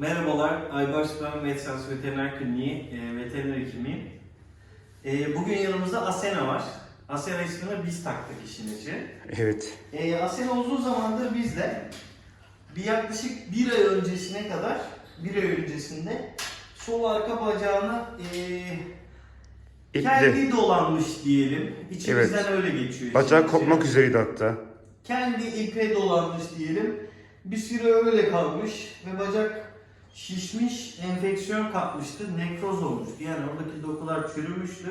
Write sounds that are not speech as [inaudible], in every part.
Merhabalar, Aybars ben Vetsans Veteriner Kliniği, e, veteriner hekimiyim. E, bugün yanımızda Asena var. Asena ismini biz taktık işin içi. Evet. E, Asena uzun zamandır bizde. Bir yaklaşık bir ay öncesine kadar, bir ay öncesinde sol arka bacağına e, İple. kendi dolanmış diyelim. İçimizden Evet. öyle geçiyor. Bacağı işin içi. kopmak üzereydi hatta. kendi ipe dolanmış diyelim. Bir süre öyle kalmış ve bacak şişmiş, enfeksiyon kapmıştı, nekroz olmuştu. Yani oradaki dokular çürümüştü.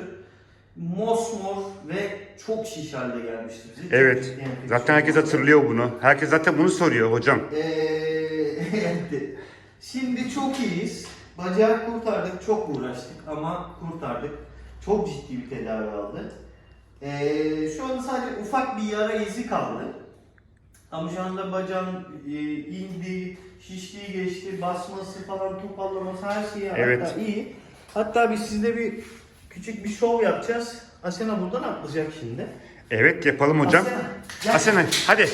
Mosmor ve çok şiş halde gelmişti bize. Evet. Zaten herkes hatırlıyor bunu. Herkes zaten bunu soruyor hocam. Ee, [laughs] evet. Şimdi çok iyiyiz. Bacağı kurtardık, çok uğraştık ama kurtardık. Çok ciddi bir tedavi aldı. Ee, şu anda sadece ufak bir yara izi kaldı. Ama şu anda bacağın e, indi, geçti, basması falan, toparlaması her şeyi Evet. hatta iyi. Hatta biz sizde bir küçük bir şov yapacağız. Asena buradan atlayacak şimdi. Evet yapalım hocam. Asena, gel. Asena hadi.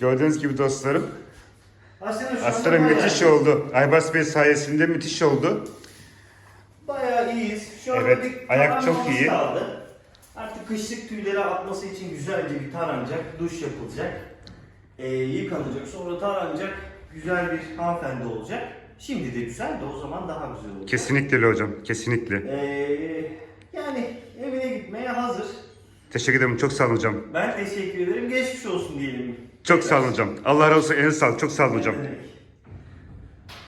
Gördüğünüz gibi dostlarım. Asena bayağı müthiş iyi. oldu. Aybars Bey sayesinde müthiş oldu. Bayağı iyiyiz. Şu Evet, bir ayak çok iyi. kaldı. Artık kışlık tüyleri atması için güzelce bir taranacak, duş yapılacak, ee, yıkanacak, sonra taranacak, güzel bir hanımefendi olacak. Şimdi de güzel de o zaman daha güzel olacak. Kesinlikle öyle hocam. Kesinlikle. Ee, yani evine gitmeye hazır. Teşekkür ederim. Çok sağ olun hocam. Ben teşekkür ederim. Geçmiş olsun diyelim. Çok sağ olun hocam. Allah razı olsun. En sağ olun. Çok sağ olun hocam. Evet.